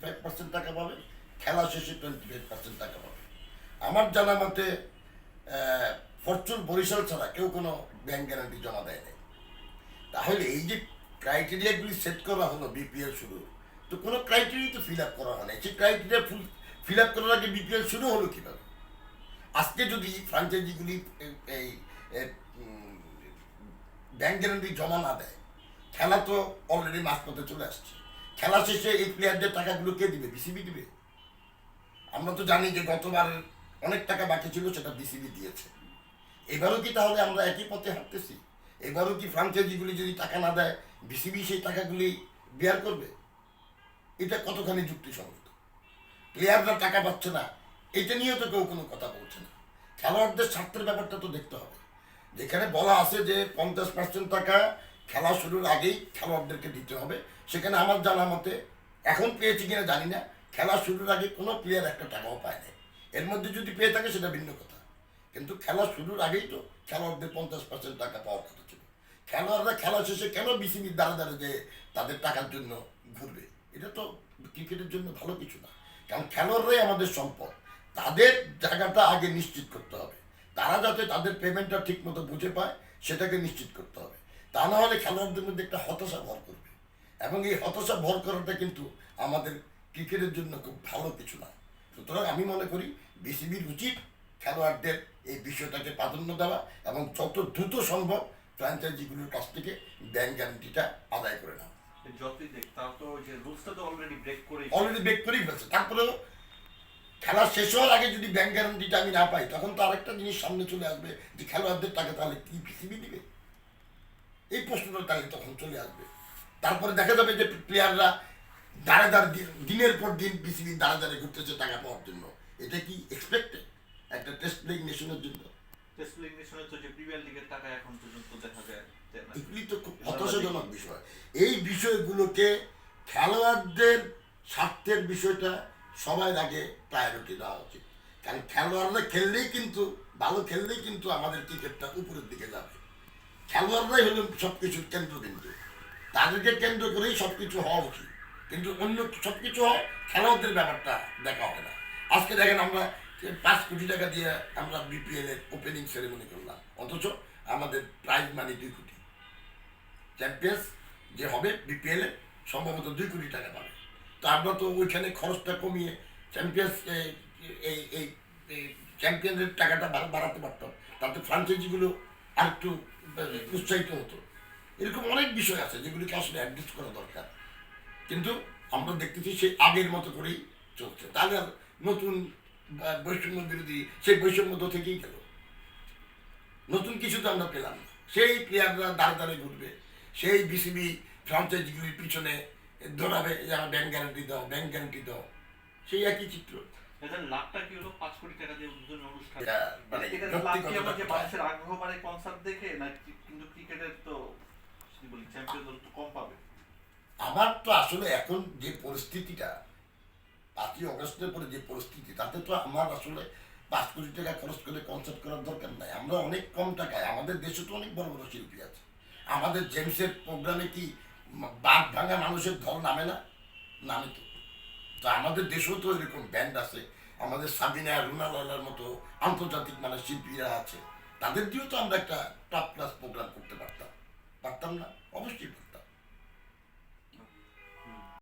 Five percent টাকা পাবে, খেলা শেষে টোয়েন্টি ফাইভ পার্সেন্ট টাকা পাবে। আমার জানা মতে ফরচুন বরিশাল ছাড়া কেউ কোনো ব্যাংক গ্যারান্টি জমা দেয় নাই। তাহলে এই যে ক্রাইটেরিয়াগুলি সেট করা হলো বিপিএল শুরু, তো কোনো ক্রাইটেরিয়া তো ফিল আপ করা হয় না সেই ক্রাইটেরিয়া ফুল ফিল আপ করার আগে বিপিএল শুরু হলো কীভাবে? আজকে যদি ফ্রাঞ্চাইজিগুলি এই- এই ব্যাংক গ্যারান্টি জমা না দেয়, খেলা তো অলরেডি মাঝপথে চলে আসছে। খেলা শেষে এই প্লেয়ারদের টাকাগুলো কে দিবে? বিসিবি দিবে? আমরা তো জানি যে গতবার অনেক টাকা বাকি ছিল, সেটা বিসিবি দিয়েছে। এবারও কি তাহলে আমরা একই পথে হাঁটতেছি? এবারও কি ফ্রাঞ্চাইজিগুলি যদি টাকা না দেয় বিসিবি সেই টাকাগুলি বেয়ার করবে? এটা কতখানি যুক্তিসঙ্গত? প্লেয়াররা টাকা পাচ্ছে না, এটা নিয়েও তো কেউ কোনো কথা বলছে না। খেলোয়াড়দের স্বার্থের ব্যাপারটা তো দেখতে হবে। যেখানে বলা আছে যে পঞ্চাশ পার্সেন্ট টাকা খেলা শুরুর আগেই খেলোয়াড়দেরকে দিতে হবে। সেখানে আমার জানা মতে এখন পেয়েছি কিনা জানি না। খেলা শুরুর আগে কোনো প্লেয়ার একটা টাকাও পায় না এর মধ্যে যদি পেয়ে থাকে সেটা ভিন্ন কথা। কিন্তু খেলা শুরুর আগেই তো খেলোয়াড়দের পঞ্চাশ পার্সেন্ট টাকা পাওয়ার কথা ছিল। খেলোয়াড়রা খেলা শেষে কেন বিসিবির দ্বারা দ্বারা যে তাদের টাকার জন্য ঘুরবে? এটা তো ক্রিকেটের জন্য ভালো কিছু না। কারণ খেলোয়াড়রাই আমাদের সম্পদ। তাদের জায়গাটা আগে নিশ্চিত করতে হবে। তারা যাতে তাদের পেমেন্টটা ঠিক মতো বুঝে পায়, সেটাকে নিশ্চিত করতে হবে। তা না হলে খেলোয়াড়দের মধ্যে একটা হতাশা ভর করবে। এবং এই হতাশা ভর করাটা কিন্তু আমাদের ক্রিকেটের জন্য খুব ভালো কিছু না। সুতরাং আমি মনে করি বিসিবির উচিত খেলোয়াড়দের এই বিষয়টাকে প্রাধান্য দেওয়া এবং যত দ্রুত সম্ভব ফ্র্যাঞ্চাইজিগুলোর কাছ থেকে ব্যাংক গ্যারান্টিটা আদায় করে নেওয়া। অলরেডি ব্রেক করেই ফেলছে। তারপরেও খেলা শেষ হওয়ার আগে যদি ব্যাংক গ্যারান্টিটা আমি না পাই তখন তো আরেকটা জিনিস সামনে চলে আসবে যে খেলোয়াড়দের টাকা তাহলে কি বিসিবি দিবে? এই প্রশ্নটা তাহলে তখন চলে আসবে। তারপরে দেখা যাবে যে প্লেয়াররা দাঁড়ে দাঁড়ে দিন- দিনের পর দিন বিসিবি দাঁড়ে দাঁড়ে ঘুরতেছে টাকা পাওয়ার জন্য। এটা কি এক্সপেক্টেড একটা টেস্ট প্লেইং নেশনের জন্য। টেস্ট লিগ নেশনের তো যে প্রিমিয়ার লিগের টাকা এখন পর্যন্ত দেখা যায় এগুলি তো খুব হতাশাজনক বিষয়। এই বিষয়গুলোকে খেলোয়াড়দের স্বার্থের বিষয়টা সবার আগে প্রায়োরিটি দেওয়া উচিত। কারণ খেলোয়াড়রা খেললেই কিন্তু ভালো খেললেই কিন্তু আমাদের ক্রিকেটটা উপরের দিকে যাবে। খেলোয়াড়রাই হলো সব কিছুর কেন্দ্রবিন্দু। তাদেরকে কেন্দ্র করেই সব কিছু হওয়া উচিত। কিন্তু অন্য সব কিছু খেলোয়াড়দের ব্যাপারটা দেখা হয় না। আজকে দেখেন আমরা পাঁচ কোটি টাকা দিয়ে আমরা বিপিএল এর ওপেনিং সেরেমনি করলাম। অথচ আমাদের প্রাইজ মানি দুই কোটি। চ্যাম্পিয়ন্স যে হবে বিপিএল সম্ভবত দুই কোটি টাকা পাবে। তো আমরা তো ওইখানে খরচটা কমিয়ে চ্যাম্পিয়ন্স এই এই চ্যাম্পিয়নের টাকাটা বাড়াতে পারতাম। তাতে ফ্রাঞ্চাইজিগুলো আর একটু আহ, উৎসাহিত হতো। এরকম অনেক বিষয় আছে যেগুলিকে আসলে অ্যাডজাস্ট করা দরকার। কিন্তু আমরা দেখতেছি সেই আগের মতো করেই চলছে। তাহলে আর নতুন বৈষম্য বিরোধী, সেই বৈষম্য তো থেকেই গেল। নতুন কিছু তো আমরা পেলাম না। সেই প্লেয়াররা দাঁড়ে দাঁড়ে ঘুরবে। সেই বিসিবি ফ্রাঞ্চাইজিগুলির পিছনে দৌড়াবে ব্যাংক গ্যারান্টি দাও ব্যাংক গ্যারান্টি দাও। সেই একই চিত্র। লাভটা কি হলো? পাঁচ কোটি টাকা দিয়ে উদ্বোধনী অনুষ্ঠান। এটা মানে লাভ কি আমার মানুষের আগ্রহ বাড়ে কনসার্ট দেখে? না কিন্তু ক্রিকেটের তো বলি চ্যাম্পিয়ন দল তো কম পাবে। আমার তো আসলে এখন যে পরিস্থিতিটা পাঁচই অগস্টের পরে যে পরিস্থিতি তাতে তো আমার আসলে পাঁচ কোটি টাকা খরচ করে কনসার্ট করার দরকার নাই। আমরা অনেক কম টাকায় আমাদের দেশে তো অনেক বড় বড় শিল্পী আছে। আমাদের জেমসের প্রোগ্রামে কি বাঘ ভাঙা মানুষের ধল নামে না? নামে তো। তো আমাদের দেশেও তো এরকম ব্যান্ড আছে। আমাদের সাবিনা, রুনা লালার মতো আন্তর্জাতিক মানে শিল্পীরা আছে। তাদের দিয়েও তো আমরা একটা টপ ক্লাস প্রোগ্রাম করতে পারতাম। পারতাম না? অবশ্যই।